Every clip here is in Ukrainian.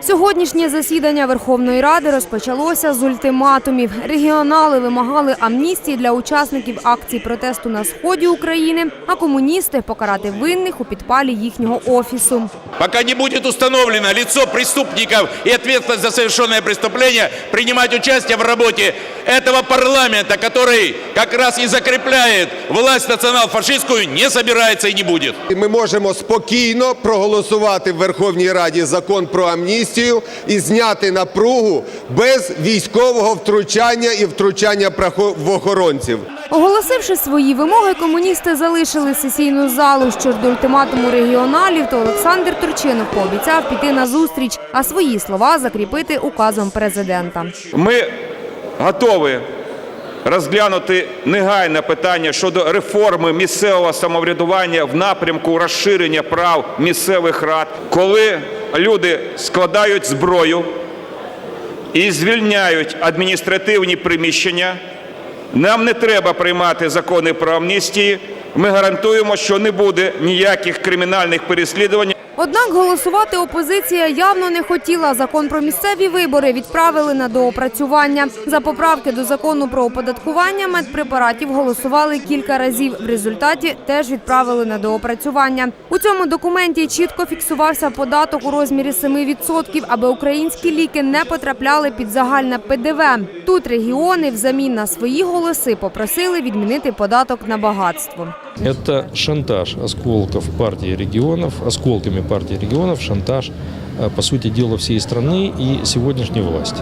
Сьогоднішнє засідання Верховної Ради розпочалося з ультиматумів. Регіонали вимагали амністії для учасників акцій протесту на сході України, а комуністи покарати винних у підпалі їхнього офісу. Пока не будет установлено лицо преступников и ответственность за совершенное преступление, принимать участие в работе этого парламента, который как раз и закрепляет власть национал-фашистскую, не собирается и не будет. І Ми можемо спокійно проголосувати в Верховній Раді закон про амністію і зняти напругу без військового втручання і втручання правоохоронців. Оголосивши свої вимоги, комуністи залишили сесійну залу. Що ж до ультиматуму регіоналів, то Олександр Турчинов пообіцяв піти на зустріч, а свої слова закріпити указом президента. Ми готові розглянути негайне питання щодо реформи місцевого самоврядування в напрямку розширення прав місцевих рад, коли люди складають зброю і звільняють адміністративні приміщення. Нам не треба приймати закони про амністії. Ми гарантуємо, що не буде ніяких кримінальних переслідувань. Однак голосувати опозиція явно не хотіла. Закон про місцеві вибори відправили на доопрацювання. За поправки до закону про оподаткування медпрепаратів голосували кілька разів. В результаті теж відправили на доопрацювання. У цьому документі чітко фіксувався податок у розмірі 7%, аби українські ліки не потрапляли під загальне ПДВ. Тут регіони взамін на свої голоси попросили відмінити податок на багатство. Это шантаж осколков партии регионов, осколками партии регионов, шантаж, э, по сути дела, всей страны и сегодняшней власти.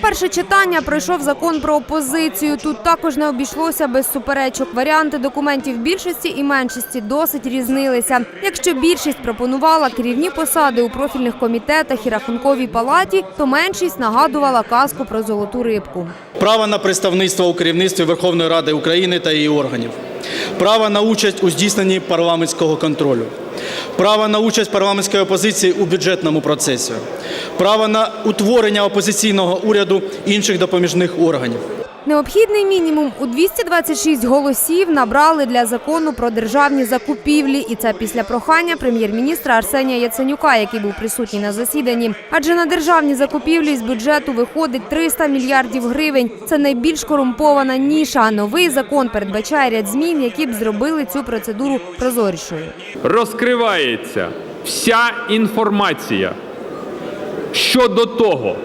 Перше читання пройшов закон про опозицію. Тут також не обійшлося без суперечок. Варіанти документів більшості і меншості досить різнилися. Якщо більшість пропонувала керівні посади у профільних комітетах і рахунковій палаті, то меншість нагадувала казку про золоту рибку. право на представництво у керівництві Верховної Ради України та її органів, право на участь у здійсненні парламентського контролю, право на участь парламентської опозиції у бюджетному процесі, право на утворення опозиційного уряду інших допоміжних органів. Необхідний мінімум у 226 голосів набрали для закону про державні закупівлі, і це після прохання прем'єр-міністра Арсенія Яценюка, який був присутній на засіданні. Адже на державні закупівлі з бюджету виходить 300 мільярдів гривень. Це найбільш корумпована ніша. Новий закон передбачає ряд змін, які б зробили цю процедуру прозорішою. розкривається вся інформація щодо того,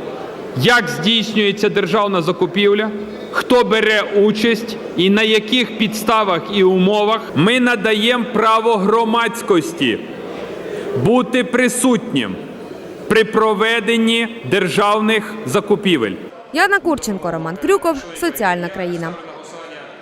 як здійснюється державна закупівля, хто бере участь і на яких підставах і умовах ми надаємо право громадськості бути присутнім при проведенні державних закупівель. Яна Курченко, Роман Крюков, Соціальна країна.